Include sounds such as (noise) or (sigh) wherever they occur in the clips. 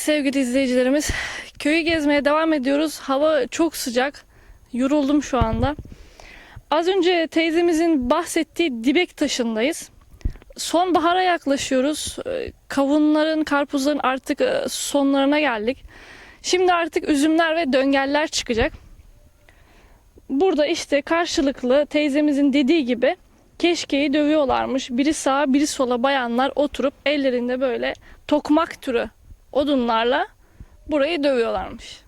Sevgili izleyicilerimiz, köyü gezmeye devam ediyoruz. Hava çok sıcak. Yoruldum şu anda. Az önce teyzemizin bahsettiği Dibek taşındayız. Sonbahara yaklaşıyoruz. Ee, Kavunların, karpuzların artık e, sonlarına geldik. Şimdi artık üzümler ve döngeller çıkacak. Burada işte karşılıklı teyzemizin dediği gibi keşkeyi dövüyorlarmış. Biri sağa biri sola bayanlar oturup ellerinde böyle tokmak türü odunlarla burayı dövüyorlarmış.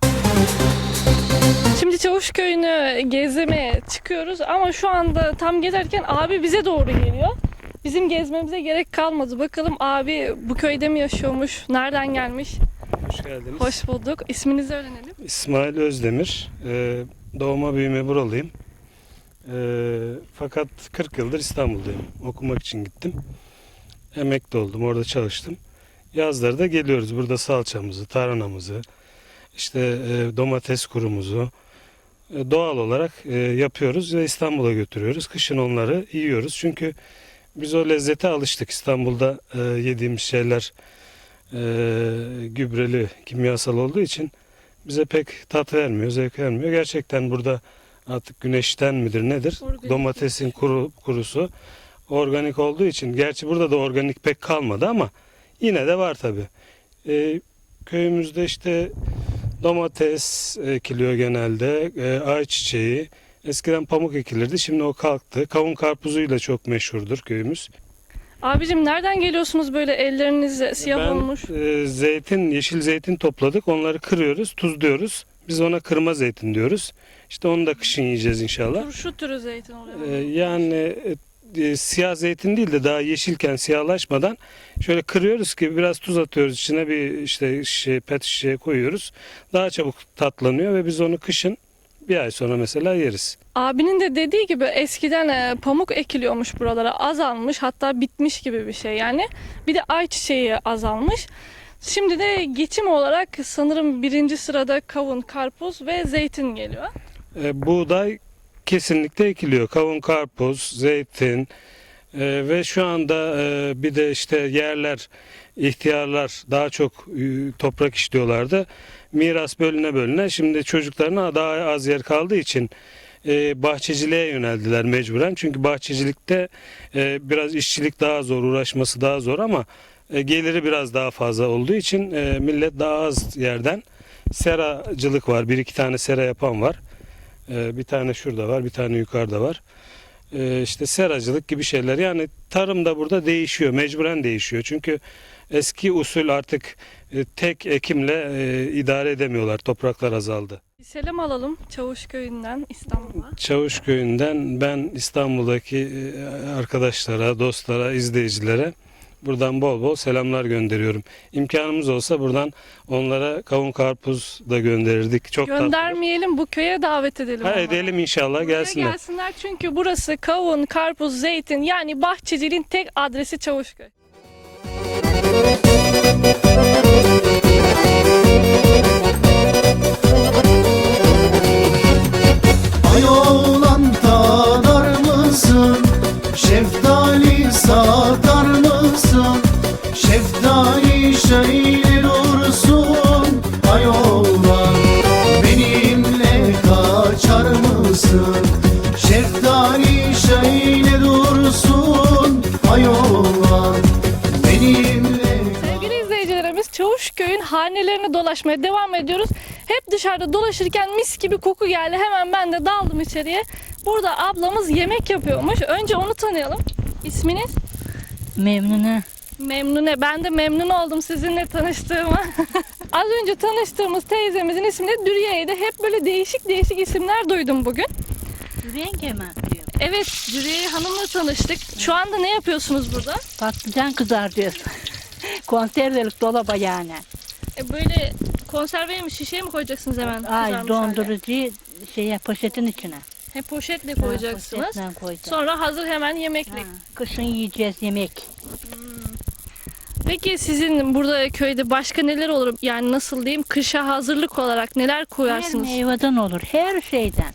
Şimdi Çavuşköy'ünü gezmeye çıkıyoruz ama şu anda tam gezerken abi bize doğru geliyor. Bizim gezmemize gerek kalmadı. Bakalım abi bu köyde mi yaşıyormuş? Nereden gelmiş? Hoş geldiniz. Hoş bulduk. İsminizi öğrenelim. İsmail Özdemir. Ee, doğma büyüme buralıyım. Ee, fakat 40 yıldır İstanbul'dayım. Okumak için gittim. Emekli oldum. Orada çalıştım. Yazları da geliyoruz. Burada salçamızı, taranamızı, işte e, domates kurumuzu e, doğal olarak e, yapıyoruz ve İstanbul'a götürüyoruz. Kışın onları yiyoruz. Çünkü biz o lezzete alıştık. İstanbul'da e, yediğimiz şeyler e, gübreli, kimyasal olduğu için bize pek tat vermiyor, zevk vermiyor. Gerçekten burada artık güneşten midir nedir? Organik. Domatesin kuru, kurusu organik olduğu için. Gerçi burada da organik pek kalmadı ama yine de var tabi. köyümüzde işte domates ekiliyor genelde, e, ayçiçeği. Eskiden pamuk ekilirdi, şimdi o kalktı. Kavun karpuzuyla çok meşhurdur köyümüz. Abicim nereden geliyorsunuz böyle elleriniz siyah Ben olmuş? e, zeytin, yeşil zeytin topladık. Onları kırıyoruz, tuzluyoruz. Biz ona kırma zeytin diyoruz. İşte onu da kışın yiyeceğiz inşallah. Turşu türü zeytin oluyor. E, yani e, siyah zeytin değil de daha yeşilken siyahlaşmadan şöyle kırıyoruz ki biraz tuz atıyoruz içine bir işte şişe, pet şişeye koyuyoruz. Daha çabuk tatlanıyor ve biz onu kışın bir ay sonra mesela yeriz. Abinin de dediği gibi eskiden e, pamuk ekiliyormuş buralara azalmış hatta bitmiş gibi bir şey yani. Bir de ayçiçeği azalmış. Şimdi de geçim olarak sanırım birinci sırada kavun, karpuz ve zeytin geliyor. E, buğday kesinlikle ekiliyor. Kavun, karpuz, zeytin e, ve şu anda e, bir de işte yerler, ihtiyarlar daha çok e, toprak işliyorlardı. Miras bölüne bölüne şimdi çocuklarına daha az yer kaldığı için e, bahçeciliğe yöneldiler mecburen. Çünkü bahçecilikte e, biraz işçilik daha zor, uğraşması daha zor ama e, geliri biraz daha fazla olduğu için e, millet daha az yerden seracılık var. Bir iki tane sera yapan var. Ee, bir tane şurada var, bir tane yukarıda var. Ee, işte seracılık gibi şeyler. Yani tarım da burada değişiyor, mecburen değişiyor. Çünkü eski usul artık e, tek ekimle e, idare edemiyorlar. Topraklar azaldı. Bir selam alalım Çavuşköy'ünden İstanbul'a. Çavuş köyünden ben İstanbul'daki e, arkadaşlara, dostlara, izleyicilere buradan bol bol selamlar gönderiyorum. İmkanımız olsa buradan onlara kavun karpuz da gönderirdik. Çok tatlı. Göndermeyelim bu köye davet edelim. Ha, ama. edelim inşallah Buraya gelsinler. gelsinler çünkü burası kavun, karpuz, zeytin yani bahçeciliğin tek adresi Çavuşköy. Ay Şeftali şöyle dursun Ay oğlan benimle kaçar mısın? Şeftali şöyle dursun Ay oğlan benimle Sevgili izleyicilerimiz Çavuşköy'ün hanelerini dolaşmaya devam ediyoruz. Hep dışarıda dolaşırken mis gibi koku geldi. Hemen ben de daldım içeriye. Burada ablamız yemek yapıyormuş. Önce onu tanıyalım. İsminiz? Memnun'a Memnune. Ben de memnun oldum sizinle tanıştığıma. (laughs) Az önce tanıştığımız teyzemizin ismi de Dürüye'ydi. Hep böyle değişik değişik isimler duydum bugün. renge mi atıyor? Evet, Dürüye Hanım'la tanıştık. Şu anda ne yapıyorsunuz burada? Patlıcan kızartıyoruz. (laughs) Konservelik dolaba yani. E böyle konserveye mi şişeye mi koyacaksınız hemen? Ay kızarmış halde? dondurucu şeye poşetin içine. He poşetle koyacaksınız. poşetle koyacağız. Sonra hazır hemen yemeklik. Ha, Kışın yiyeceğiz yemek. Peki sizin burada köyde başka neler olur? Yani nasıl diyeyim? Kışa hazırlık olarak neler Her koyarsınız? meyveden olur. Her şeyden.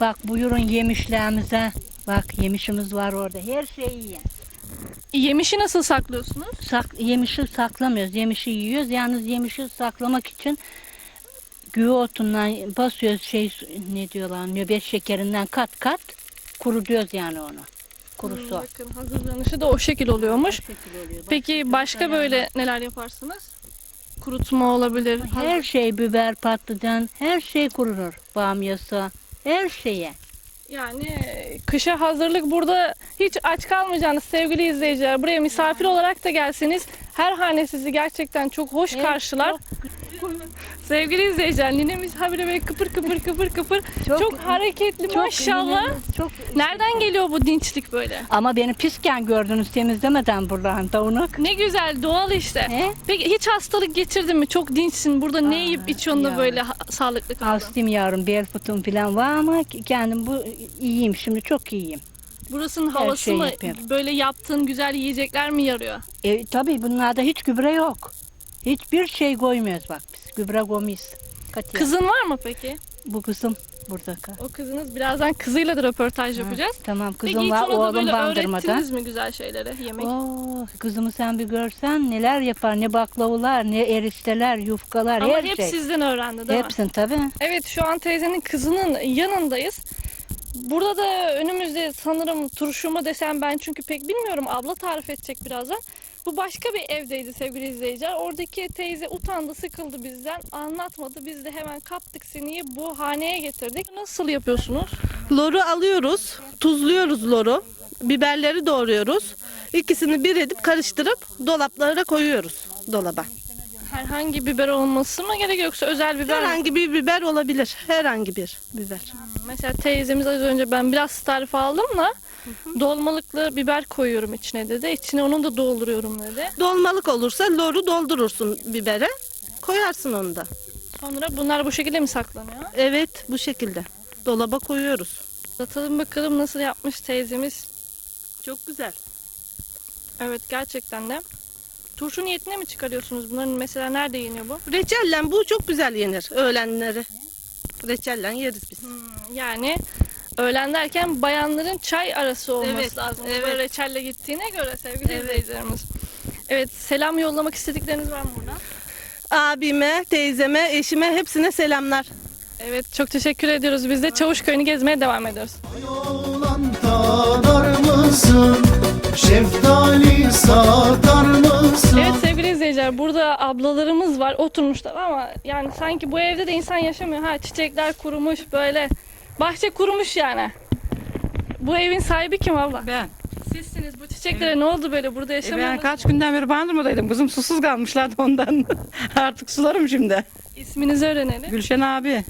Bak buyurun yemişlerimize. Bak yemişimiz var orada. Her şeyi yiyin. Yemişi nasıl saklıyorsunuz? Sak, yemişi saklamıyoruz. Yemişi yiyoruz. Yalnız yemişi saklamak için güve otundan basıyoruz şey ne diyorlar nöbet şekerinden kat kat kurutuyoruz yani onu. Kurusu. Bakın hazırlanışı da o şekil oluyormuş. şekil oluyor. Peki başka böyle neler yaparsınız? Kurutma olabilir. Her şey biber, patlıcan, her şey kurulur. Bamyası, her şeye. Yani e, kışa hazırlık burada hiç aç kalmayacağınız sevgili izleyiciler. Buraya misafir olarak da gelseniz her hane sizi gerçekten çok hoş Evet, karşılar. Sevgili izleyiciler ninemiz habire böyle kıpır kıpır kıpır kıpır. Çok, hareketli maşallah. Çok Nereden geliyor bu dinçlik böyle? Ama beni pisken gördünüz temizlemeden buradan davunuk. Ne güzel doğal işte. He? Peki hiç hastalık getirdin mi? Çok dinçsin. Burada ne Aa, yiyip içiyorsun da böyle sağlıklı kaldın? Astım yavrum, bel fıtığım falan var ama kendim bu iyiyim şimdi çok iyiyim. Burasının Her havası şeyi mı yapıyorum. böyle yaptığın güzel yiyecekler mi yarıyor? E, tabii bunlarda hiç gübre yok. Hiçbir şey koymuyoruz bak biz. Gübre koymayız. Katiyen. Kızın var mı peki? Bu kızım burada kal. O kızınız birazdan kızıyla da röportaj yapacağız. Tamam Peki kızım hiç var ona da oğlum böyle bandırmada. öğrettiniz mi güzel şeyleri yemek? Oo, kızımı sen bir görsen neler yapar ne baklavalar ne erişteler yufkalar Ama her hep şey. sizden öğrendi değil mi? Hepsini tabii. Evet şu an teyzenin kızının yanındayız. Burada da önümüzde sanırım turşu mu desem ben çünkü pek bilmiyorum. Abla tarif edecek birazdan. Bu başka bir evdeydi sevgili izleyiciler. Oradaki teyze utandı, sıkıldı bizden. Anlatmadı. Biz de hemen kaptık siniyi bu haneye getirdik. Nasıl yapıyorsunuz? Loru alıyoruz, tuzluyoruz loru. Biberleri doğruyoruz. İkisini bir edip karıştırıp dolaplara koyuyoruz dolaba. Herhangi biber olması mı gerekiyor yoksa özel biber mi? Herhangi bir biber olabilir. Herhangi bir biber. Mesela teyzemiz az önce ben biraz tarif aldım da dolmalıklı biber koyuyorum içine dedi. İçine onu da dolduruyorum dedi. Dolmalık olursa loru doldurursun bibere. Koyarsın onu da. Sonra bunlar bu şekilde mi saklanıyor? Evet bu şekilde. Dolaba koyuyoruz. Atalım bakalım nasıl yapmış teyzemiz. Çok güzel. Evet gerçekten de. Turşu niyetine mi çıkarıyorsunuz? Bunların mesela nerede yeniyor bu? Reçellen bu çok güzel yenir öğlenleri. Reçellen yeriz biz. Yani öğlen derken bayanların çay arası olması Evet, lazım. evet. Böyle reçelle gittiğine göre sevgili Evet. izleyicilerimiz. Evet selam yollamak istedikleriniz var mı buradan? Abime, teyzeme, eşime hepsine selamlar. Evet çok teşekkür ediyoruz. Biz de Çavuşköy'ünü gezmeye devam ediyoruz. Yolan tadar mısın? Şeftali satar mısın? Evet sevgili izleyiciler burada ablalarımız var oturmuşlar ama yani sanki bu evde de insan yaşamıyor. Ha çiçekler kurumuş böyle bahçe kurumuş yani. Bu evin sahibi kim abla? Ben. Sizsiniz. Bu çiçeklere ne oldu böyle burada E yaşamıyor ben musunuz? kaç günden beri Bandırma'daydım. Kızım susuz kalmışlardı ondan. (laughs) Artık sularım şimdi. İsminizi öğrenelim. Gülşen abi.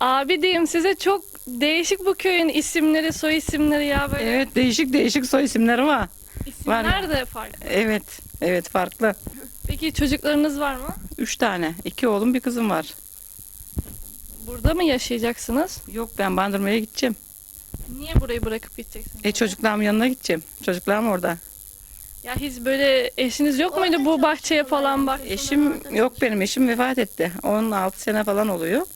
Abi diyeyim size çok değişik bu köyün isimleri, soy isimleri ya böyle. Evet değişik değişik soy isimleri var. İsimler de farklı. Evet. Evet farklı. Peki çocuklarınız var mı? Üç tane. iki oğlum bir kızım var. Burada mı yaşayacaksınız? Yok ben Bandırma'ya gideceğim. Niye burayı bırakıp gideceksiniz? E çocuklarımın yanına gideceğim. Çocuklarım orada. Ya hiç böyle eşiniz yok muydu bu bahçeye falan bak? Eşim yok benim eşim vefat etti. 16 sene falan oluyor.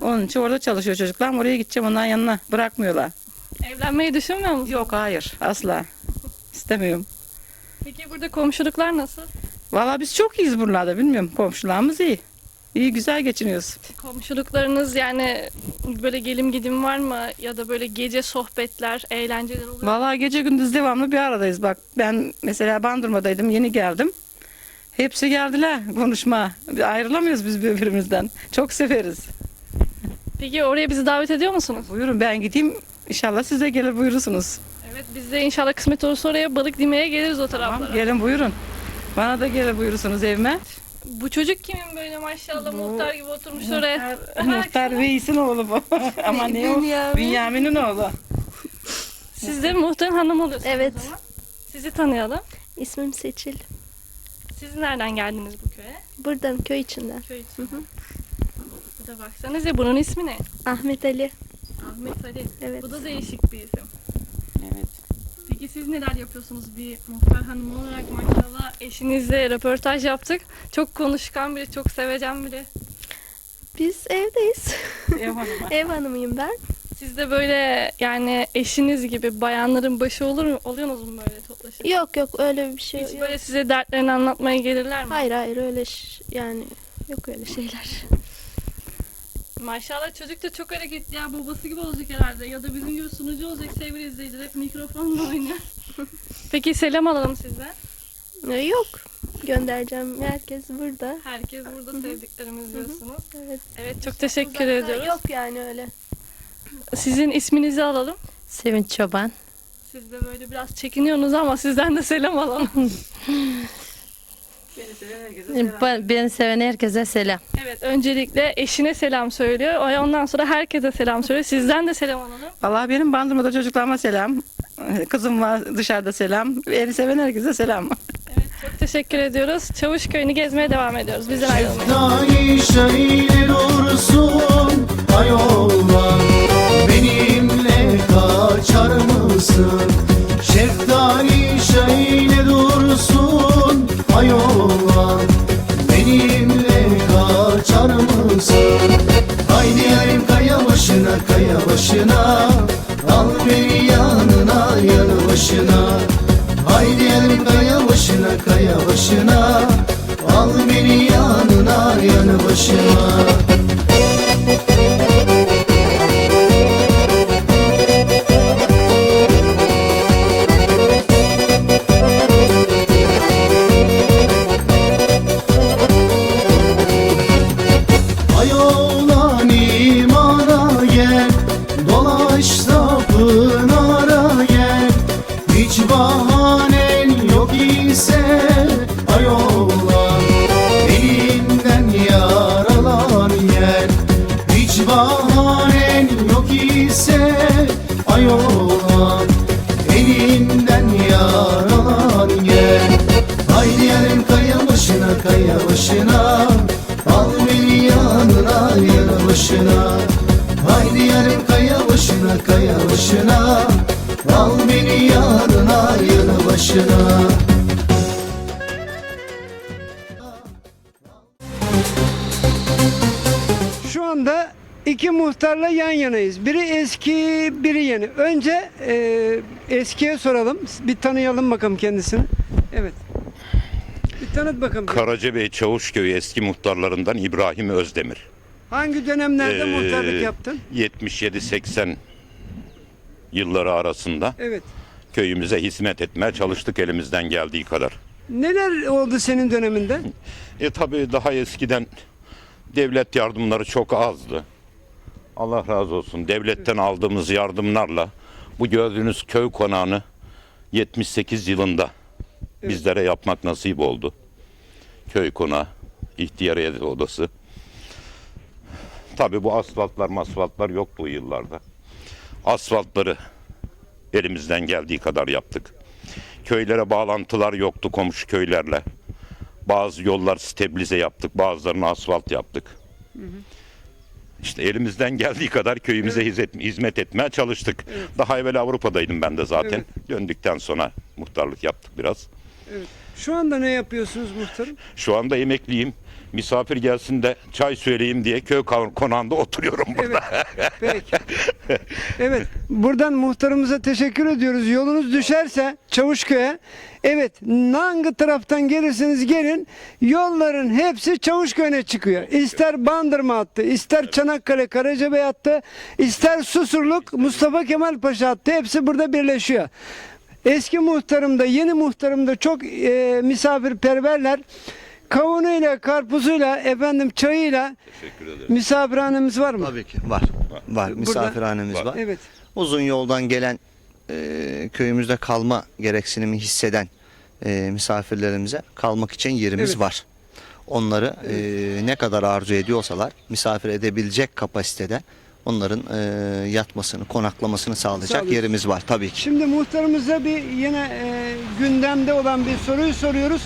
Onun için orada çalışıyor çocuklarım. Oraya gideceğim onların yanına. Bırakmıyorlar. Evlenmeyi düşünmüyor musunuz? Yok hayır asla. İstemiyorum. Peki burada komşuluklar nasıl? Valla biz çok iyiyiz buralarda bilmiyorum. Komşularımız iyi. İyi güzel geçiniyoruz. Komşuluklarınız yani böyle gelim gidim var mı? Ya da böyle gece sohbetler, eğlenceler oluyor mu? Valla gece gündüz devamlı bir aradayız. Bak ben mesela Bandırma'daydım yeni geldim. Hepsi geldiler konuşma. Ayrılamıyoruz biz birbirimizden. Çok severiz. Peki oraya bizi davet ediyor musunuz? Buyurun ben gideyim. İnşallah siz de gelir buyurursunuz. Evet biz de inşallah kısmet olursa oraya balık dimeye geliriz o taraflara. Tamam gelin buyurun. Bana da gelir buyurursunuz evime. Bu çocuk kimin böyle maşallah Bu- muhtar gibi oturmuş oraya? Muhtar (laughs) (laughs) Veys'in oğlu bu. (laughs) Ama ne o? Bünyamin'in oğlu. Siz de muhtarın hanım oluyorsunuz Evet. o zaman. Sizi tanıyalım. İsmim Seçil. Siz nereden geldiniz bu köye? Buradan köy içinden. Köy için. Bu da baksanıza bunun ismi ne? Ahmet Ali. Ahmet Ali. Evet. Bu da değişik bir isim. Evet. Peki siz neler yapıyorsunuz bir muhtar hanım olarak maşallah eşinizle röportaj yaptık. Çok konuşkan biri, çok sevecen biri. Biz evdeyiz. Ev hanımı. (laughs) Ev hanımıyım ben. Siz de böyle yani eşiniz gibi bayanların başı olur mu? Oluyorsunuz mu böyle toplaşıp? Yok yok öyle bir şey Hiç yok. böyle size dertlerini anlatmaya gelirler mi? Hayır hayır öyle ş- yani yok öyle şeyler. Maşallah çocuk da çok hareketli ya babası gibi olacak herhalde ya da bizim gibi sunucu olacak sevgili izleyiciler hep mikrofonla oynuyor. (laughs) Peki selam alalım sizden. Ee, Yok göndereceğim. Herkes burada. Herkes burada sevdiklerimiz diyorsunuz. Evet. Evet çok teşekkür Uzakta ediyoruz. Yok yani öyle. Sizin isminizi alalım. Sevinç Çoban. Siz de böyle biraz çekiniyorsunuz ama sizden de selam alalım. (laughs) Ba- Beni seven herkese selam. evet öncelikle eşine selam söylüyor. Ondan sonra herkese selam söylüyor. Sizden de selam alalım. Vallahi benim bandırmada çocuklarıma selam. Kızım var dışarıda selam. Beni seven herkese selam. Çok teşekkür ediyoruz. Çavuş köyünü gezmeye devam ediyoruz. Bizden ayrılmayın. Şeftali şöyle dursun ayolan Benimle kaçar mısın? Şeftali şöyle dursun kaya başına. Al beni yanına yanı başına Bahanen yok ise Ay oğlan elinden yaralan gel. Haydi yarın kaya başına kaya başına Al beni yanına yanı başına. Haydi yarın kaya başına kaya başına Al beni yanına yanı başına. Şu anda iki muhtarla yan yanayız. Biri eski, biri yeni. Önce e, eskiye soralım. Bir tanıyalım bakalım kendisini. Evet. Bir tanıt bakalım. Karacabey Çavuşköy eski muhtarlarından İbrahim Özdemir. Hangi dönemlerde Ee, muhtarlık yaptın? 77-80 yılları arasında Evet. köyümüze hizmet etmeye çalıştık elimizden geldiği kadar. Neler oldu senin döneminde? (laughs) E tabi daha eskiden devlet yardımları çok azdı. Allah razı olsun. Devletten aldığımız yardımlarla bu gördüğünüz köy konağını 78 yılında bizlere yapmak nasip oldu. Köy konağı, ihtiyariyet odası. Tabi bu asfaltlar masfaltlar yok bu yıllarda. Asfaltları elimizden geldiği kadar yaptık. Köylere bağlantılar yoktu komşu köylerle. Bazı yollar stabilize yaptık, bazılarını asfalt yaptık. İşte elimizden geldiği kadar köyümüze hizmet, hizmet etmeye çalıştık. Daha evvel Avrupa'daydım ben de zaten. Döndükten sonra muhtarlık yaptık biraz. Şu anda ne yapıyorsunuz muhtarım? Şu anda emekliyim. Misafir gelsin de çay söyleyeyim diye köy kon- konağında oturuyorum burada. (laughs) Peki. Evet. Buradan muhtarımıza teşekkür ediyoruz. Yolunuz düşerse Çavuşköy'e evet hangi taraftan gelirseniz gelin yolların hepsi Çavuşköy'e çıkıyor. İster Bandırma hattı, ister Çanakkale Karacabey hattı, ister Susurluk Mustafa Kemal Paşa hattı hepsi burada birleşiyor. Eski muhtarım da yeni muhtarım da çok e, misafirperverler. Kavunuyla, karpuzuyla, efendim çayıyla misafirhanemiz var mı? Tabii ki var. Var. Misafirhanemiz Var. var. Evet. Uzun yoldan gelen e, köyümüzde kalma gereksinimi hisseden e, misafirlerimize kalmak için yerimiz Evet. var. Onları e, ne kadar arzu ediyorsalar misafir edebilecek kapasitede onların e, yatmasını, konaklamasını sağlayacak Sağlıyoruz. yerimiz var tabii ki. Şimdi muhtarımıza bir yine e, gündemde olan bir soruyu soruyoruz.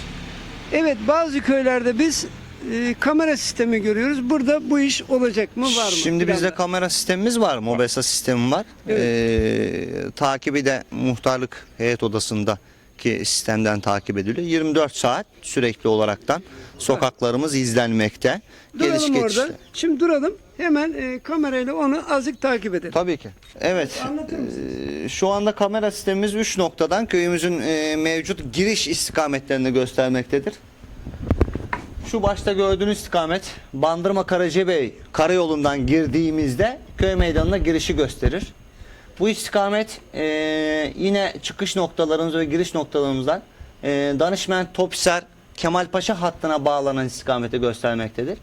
Evet bazı köylerde biz e, kamera sistemi görüyoruz. Burada bu iş olacak mı var mı? Şimdi bizde Planda. kamera sistemimiz var, MOBESA sistemi var. Evet. Ee, takibi de muhtarlık heyet odasında ki sistemden takip ediliyor. 24 saat sürekli olaraktan sokaklarımız izlenmekte. duralım Geliş orada. geçişte. Şimdi duralım. Hemen e, kamerayla onu azıcık takip edelim. Tabii ki. Evet. Anlatır mısınız? Ee, Şu anda kamera sistemimiz 3 noktadan köyümüzün e, mevcut giriş istikametlerini göstermektedir. Şu başta gördüğünüz istikamet Bandırma Karacabey karayolundan girdiğimizde köy meydanına girişi gösterir. Bu istikamet e, yine çıkış noktalarımız ve giriş noktalarımızdan e, Danışmen Topser Kemalpaşa hattına bağlanan istikameti göstermektedir.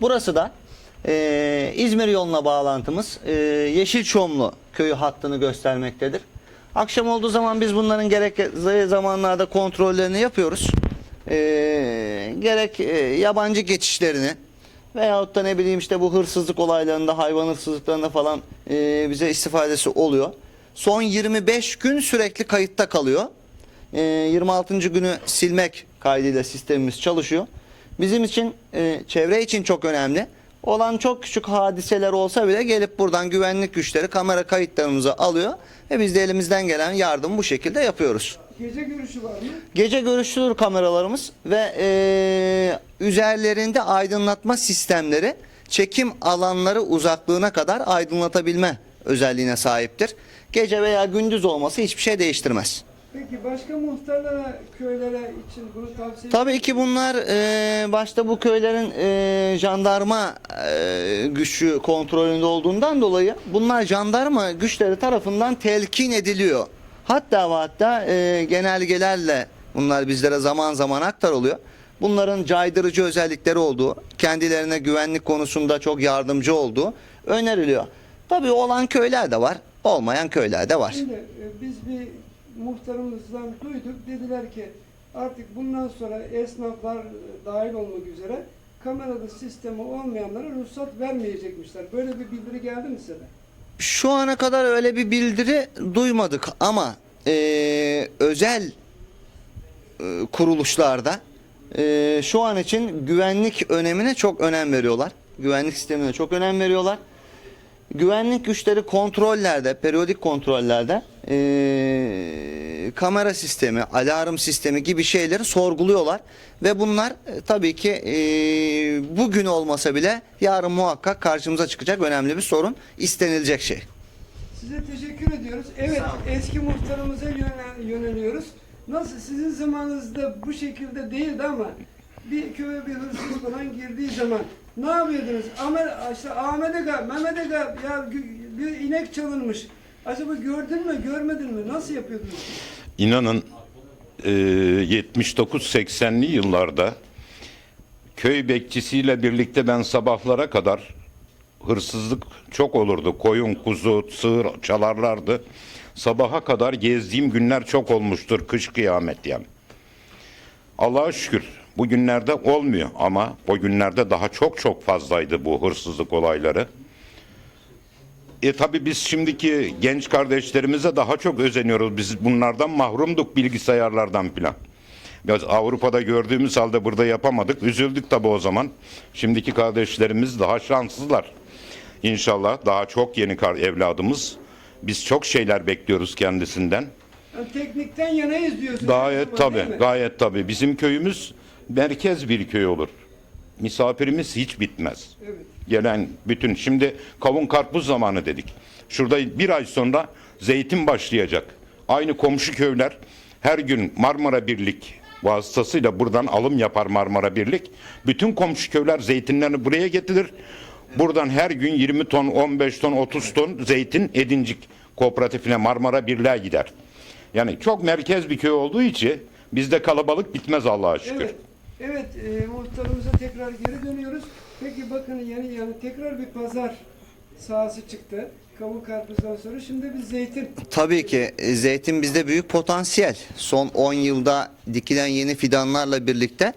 Burası da e, İzmir yoluna bağlantımız e, Yeşilçomlu köyü hattını göstermektedir. Akşam olduğu zaman biz bunların gerekli zamanlarda kontrollerini yapıyoruz. E, gerek e, yabancı geçişlerini veyahut da ne bileyim işte bu hırsızlık olaylarında hayvan hırsızlıklarında falan e, bize istifadesi oluyor. Son 25 gün sürekli kayıtta kalıyor. E, 26. günü silmek kaydıyla sistemimiz çalışıyor. Bizim için e, çevre için çok önemli. Olan çok küçük hadiseler olsa bile gelip buradan güvenlik güçleri kamera kayıtlarımızı alıyor ve biz de elimizden gelen yardımı bu şekilde yapıyoruz. Gece görüşü var mı? Gece görüşlüdür kameralarımız ve eee, üzerlerinde aydınlatma sistemleri çekim alanları uzaklığına kadar aydınlatabilme özelliğine sahiptir. Gece veya gündüz olması hiçbir şey değiştirmez. Peki başka muhtarlara, köylere için bunu tavsiye Tabii ki bunlar eee, başta bu köylerin eee, jandarma eee, güçü kontrolünde olduğundan dolayı bunlar jandarma güçleri tarafından telkin ediliyor. Hatta ve hatta eee, genelgelerle bunlar bizlere zaman zaman aktarılıyor. Bunların caydırıcı özellikleri olduğu, kendilerine güvenlik konusunda çok yardımcı olduğu öneriliyor. Tabii olan köyler de var, olmayan köyler de var. Şimdi e, biz bir muhtarımızdan duyduk. Dediler ki artık bundan sonra esnaflar e, dahil olmak üzere kameralı sistemi olmayanlara ruhsat vermeyecekmişler. Böyle bir bildiri geldi mi size? Şu ana kadar öyle bir bildiri duymadık ama eee, özel eee, kuruluşlarda eee, şu an için güvenlik önemine çok önem veriyorlar. Güvenlik sistemine çok önem veriyorlar. Güvenlik güçleri kontrollerde, periyodik kontrollerde eee, kamera sistemi, alarm sistemi gibi şeyleri sorguluyorlar ve bunlar e, tabii ki eee, bugün olmasa bile yarın muhakkak karşımıza çıkacak önemli bir sorun, istenilecek şey. Size teşekkür ediyoruz. Evet eski muhtarımıza yönel- yöneliyoruz. Nasıl sizin zamanınızda bu şekilde değildi ama bir köye bir hırsız falan girdiği zaman ne yapıyordunuz? Ahmet, işte Ahmet Aga, Mehmet Aga ya bir inek çalınmış. Acaba gördün mü, görmedin mi? Nasıl yapıyordunuz? İnanın e, 79-80'li yıllarda köy bekçisiyle birlikte ben sabahlara kadar hırsızlık çok olurdu. Koyun, kuzu, sığır çalarlardı. Sabaha kadar gezdiğim günler çok olmuştur. Kış kıyamet yani. Allah'a şükür bu günlerde olmuyor ama o günlerde daha çok çok fazlaydı bu hırsızlık olayları. E tabi biz şimdiki genç kardeşlerimize daha çok özeniyoruz. Biz bunlardan mahrumduk bilgisayarlardan filan. Biz Avrupa'da gördüğümüz halde burada yapamadık. Üzüldük tabi o zaman. Şimdiki kardeşlerimiz daha şanssızlar. İnşallah daha çok yeni kar evladımız. Biz çok şeyler bekliyoruz kendisinden. Yani teknikten yanayız diyorsunuz. Gayet tabi, gayet tabi. Bizim köyümüz merkez bir köy olur. Misafirimiz hiç bitmez. Evet. Gelen bütün, şimdi kavun karpuz zamanı dedik. Şurada bir ay sonra zeytin başlayacak. Aynı komşu köyler her gün Marmara Birlik vasıtasıyla buradan alım yapar Marmara Birlik. Bütün komşu köyler zeytinlerini buraya getirir. Buradan her gün 20 ton, 15 ton, 30 ton zeytin Edincik Kooperatifine Marmara Birliğe gider. Yani çok merkez bir köy olduğu için bizde kalabalık bitmez Allah'a şükür. Evet. Evet, e, muhtarımıza tekrar geri dönüyoruz. Peki bakın yani yani tekrar bir pazar sahası çıktı. Kavun karpuzdan sonra şimdi bir zeytin. Tabii ki e, zeytin bizde büyük potansiyel. Son 10 yılda dikilen yeni fidanlarla birlikte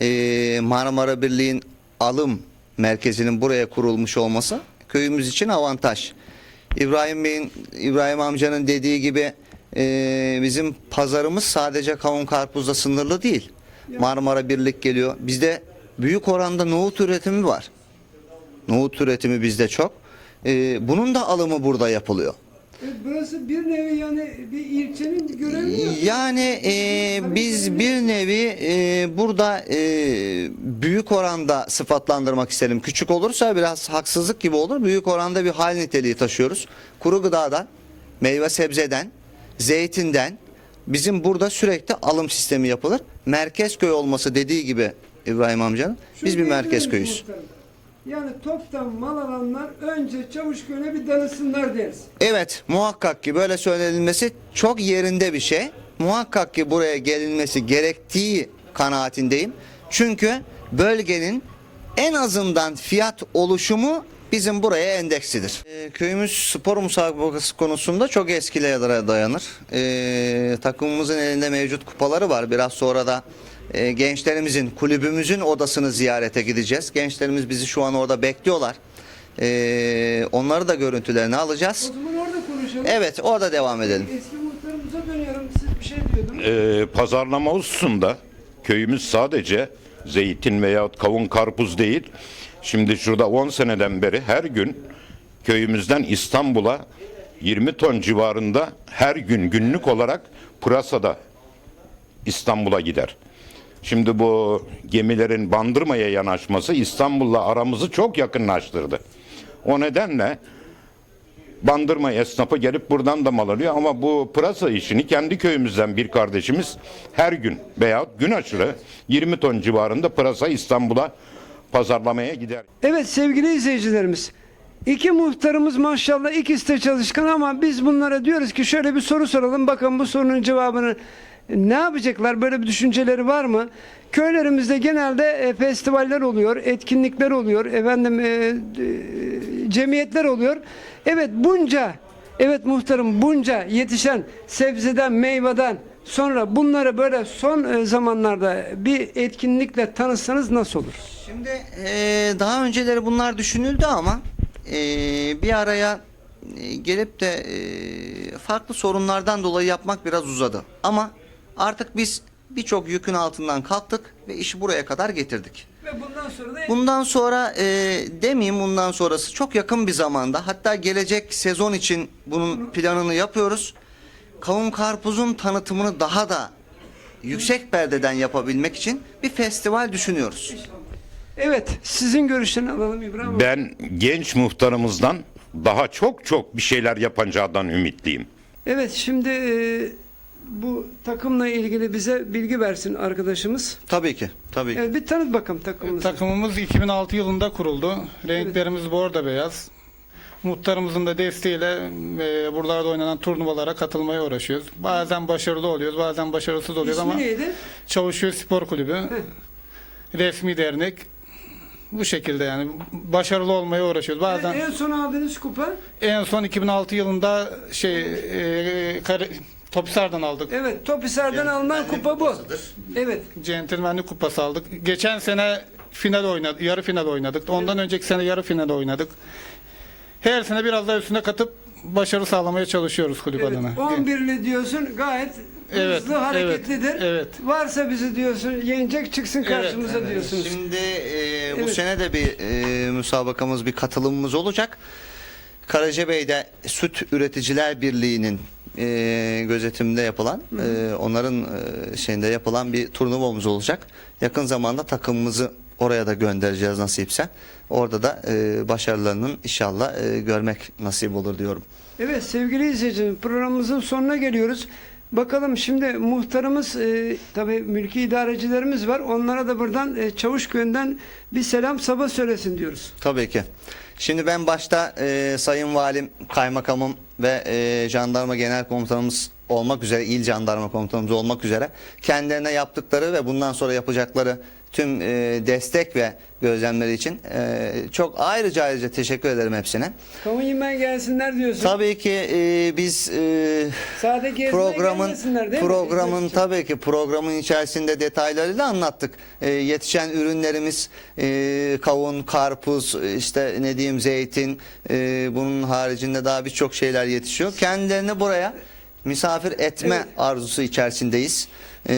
e, Marmara Birliği'nin alım merkezinin buraya kurulmuş olması köyümüz için avantaj. İbrahim Bey'in, İbrahim amcanın dediği gibi e, bizim pazarımız sadece kavun karpuzla sınırlı değil. Marmara Birlik geliyor. Bizde büyük oranda nohut üretimi var. Nohut üretimi bizde çok. Ee, bunun da alımı burada yapılıyor. Evet, burası bir nevi yani bir ilçenin görevi mi? Yani e, biz bir nevi e, burada e, büyük oranda sıfatlandırmak isterim. Küçük olursa biraz haksızlık gibi olur. Büyük oranda bir hal niteliği taşıyoruz. Kuru gıdadan, meyve sebzeden, zeytinden bizim burada sürekli alım sistemi yapılır. Merkez köy olması dediği gibi İbrahim amcanın biz bir merkez köyüz. Yani toptan mal alanlar önce Çavuşköy'e bir danışsınlar deriz. Evet muhakkak ki böyle söylenilmesi çok yerinde bir şey. Muhakkak ki buraya gelinmesi gerektiği kanaatindeyim. Çünkü bölgenin en azından fiyat oluşumu bizim buraya endeksidir. Ee, köyümüz spor musabakası konusunda çok eskilere dayanır. Ee, takımımızın elinde mevcut kupaları var. Biraz sonra da e, gençlerimizin, kulübümüzün odasını ziyarete gideceğiz. Gençlerimiz bizi şu an orada bekliyorlar. Ee, onları da görüntülerini alacağız. O zaman orada konuşalım. Evet orada devam edelim. Eski muhtarımıza dönüyorum. Siz bir şey diyordunuz. Ee, pazarlama hususunda köyümüz sadece zeytin veya kavun karpuz değil. Şimdi şurada 10 seneden beri her gün köyümüzden İstanbul'a 20 ton civarında her gün günlük olarak pırasada İstanbul'a gider. Şimdi bu gemilerin bandırmaya yanaşması İstanbul'la aramızı çok yakınlaştırdı. O nedenle bandırma esnafı gelip buradan da mal alıyor ama bu pırasa işini kendi köyümüzden bir kardeşimiz her gün veya gün aşırı 20 ton civarında pırasa İstanbul'a pazarlamaya gider. Evet sevgili izleyicilerimiz. İki muhtarımız maşallah ikisi de çalışkan ama biz bunlara diyoruz ki şöyle bir soru soralım. Bakın bu sorunun cevabını ne yapacaklar? Böyle bir düşünceleri var mı? Köylerimizde genelde e, festivaller oluyor, etkinlikler oluyor, efendim e, e, cemiyetler oluyor. Evet bunca, evet muhtarım bunca yetişen sebzeden, meyveden sonra bunları böyle son e, zamanlarda bir etkinlikle tanısanız nasıl olur? Şimdi eee, daha önceleri bunlar düşünüldü ama eee, bir araya gelip de farklı sorunlardan dolayı yapmak biraz uzadı. Ama artık biz birçok yükün altından kalktık ve işi buraya kadar getirdik. Ve bundan sonra da Bundan sonra e, demeyeyim bundan sonrası çok yakın bir zamanda hatta gelecek sezon için bunun planını yapıyoruz. Kavun karpuzun tanıtımını daha da yüksek perdeden yapabilmek için bir festival düşünüyoruz. Evet, sizin görüşlerini alalım İbrahim. Ben genç muhtarımızdan daha çok çok bir şeyler yapacağından ümitliyim. Evet, şimdi e, bu takımla ilgili bize bilgi versin arkadaşımız. Tabii ki, tabii ki. Evet, bir tanıt bakalım takımımızı. Takımımız 2006 yılında kuruldu. Renklerimiz bordo beyaz. Muhtarımızın da desteğiyle e, buralarda oynanan turnuvalara katılmaya uğraşıyoruz. Bazen başarılı oluyoruz, bazen başarısız oluyoruz İsmi ama neydi? Çavuşköy Spor Kulübü, resmi dernek bu şekilde yani başarılı olmaya uğraşıyoruz. Bazen En son aldığınız kupa? en son 2006 yılında şey e, kare, Tophisar'dan aldık. Evet, Topisar'dan alınan kupa bu. Evet. Centilmenlik kupası aldık. Geçen sene final oynadık, yarı final oynadık. Ondan önceki sene yarı final oynadık. Her sene biraz daha üstüne katıp başarı sağlamaya çalışıyoruz kulüp Evet, adına. 11'li diyorsun gayet Evet, hızlı hareketlidir. evet, evet. Varsa bizi diyorsun yenecek çıksın karşımıza diyorsunuz. Şimdi e, bu Evet. sene de bir e, müsabakamız, bir katılımımız olacak. Karacabey'de Süt Üreticiler Birliği'nin e, gözetiminde yapılan, e, onların e, şeyinde yapılan bir turnuvamız olacak. Yakın zamanda takımımızı oraya da göndereceğiz nasipse. Orada da e, başarılarının inşallah e, görmek nasip olur diyorum. Evet sevgili izleyiciler programımızın sonuna geliyoruz. Bakalım şimdi muhtarımız e, tabi mülki idarecilerimiz var. Onlara da buradan e, Çavuşköy'ünden bir selam sabah söylesin diyoruz. Tabii ki. Şimdi ben başta e, Sayın Valim, Kaymakamım ve e, Jandarma Genel Komutanımız olmak üzere, İl Jandarma Komutanımız olmak üzere kendilerine yaptıkları ve bundan sonra yapacakları tüm e, destek ve gözlemleri için e, çok ayrıca ayrıca teşekkür ederim hepsine. Yemeye gelsinler diyorsun. Tabii ki e, biz e, programın programın tabii ki programın içerisinde detaylarıyla anlattık. Ee, yetişen ürünlerimiz e, kavun, karpuz, işte ne diyeyim zeytin, e, bunun haricinde daha birçok şeyler yetişiyor. Kendilerini buraya misafir etme arzusu içerisindeyiz. Ee,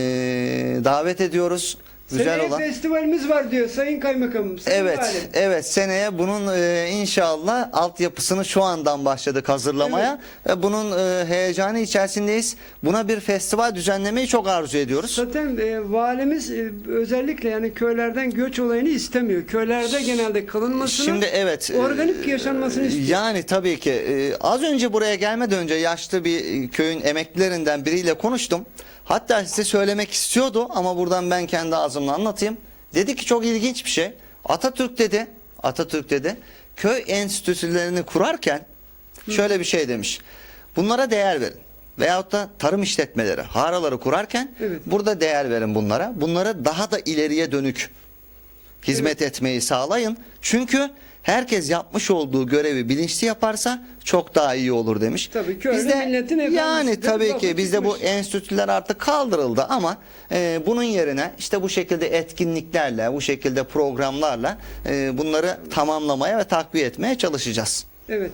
davet ediyoruz. Güzel Seneye olan. festivalimiz var diyor Sayın Kaymakamım. Sayın Evet, Valim. evet seneye bunun e, inşallah altyapısını şu andan başladık hazırlamaya ve bunun e, heyecanı içerisindeyiz. Buna bir festival düzenlemeyi çok arzu ediyoruz. Zaten e, valimiz e, özellikle yani köylerden göç olayını istemiyor. Köylerde genelde kalınmasını, Şimdi evet. e, organik yaşanmasını istiyor. Yani tabii ki e, az önce buraya gelmeden önce yaşlı bir e, köyün emeklilerinden biriyle konuştum. Hatta size söylemek istiyordu ama buradan ben kendi ağzımla anlatayım. Dedi ki çok ilginç bir şey. Atatürk dedi, Atatürk dedi köy enstitülerini kurarken şöyle bir şey demiş. Bunlara değer verin. Veyahut da tarım işletmeleri, haraları kurarken Evet. burada değer verin bunlara. Bunları daha da ileriye dönük hizmet etmeyi sağlayın. Çünkü herkes yapmış olduğu görevi bilinçli yaparsa çok daha iyi olur demiş. Tabii, köylü Bizde- milletin yani tabii ki bizde bu enstitüler artık kaldırıldı ama e, bunun yerine işte bu şekilde etkinliklerle, bu şekilde programlarla e, bunları tamamlamaya ve takviye etmeye çalışacağız. Evet.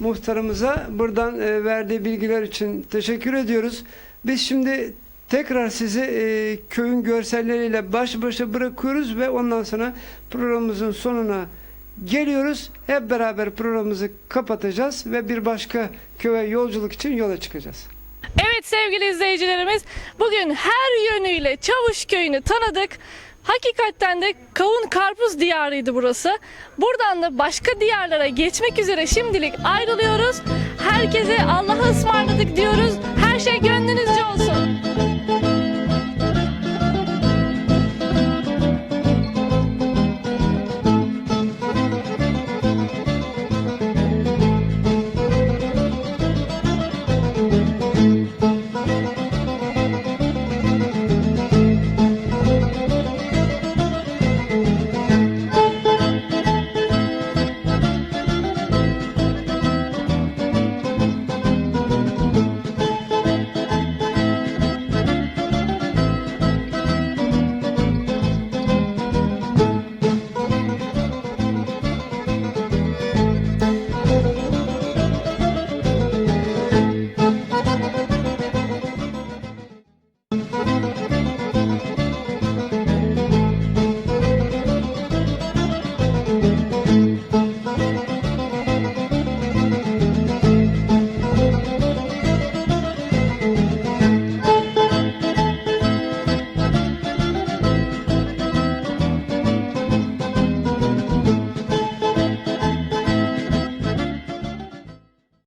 Muhtarımıza buradan e, verdiği bilgiler için teşekkür ediyoruz. Biz şimdi tekrar sizi e, köyün görselleriyle baş başa bırakıyoruz ve ondan sonra programımızın sonuna geliyoruz. Hep beraber programımızı kapatacağız ve bir başka köye yolculuk için yola çıkacağız. Evet sevgili izleyicilerimiz bugün her yönüyle Çavuş Köyü'nü tanıdık. Hakikaten de kavun karpuz diyarıydı burası. Buradan da başka diyarlara geçmek üzere şimdilik ayrılıyoruz. Herkese Allah'a ısmarladık diyoruz. Her şey gönlünüzce olsun.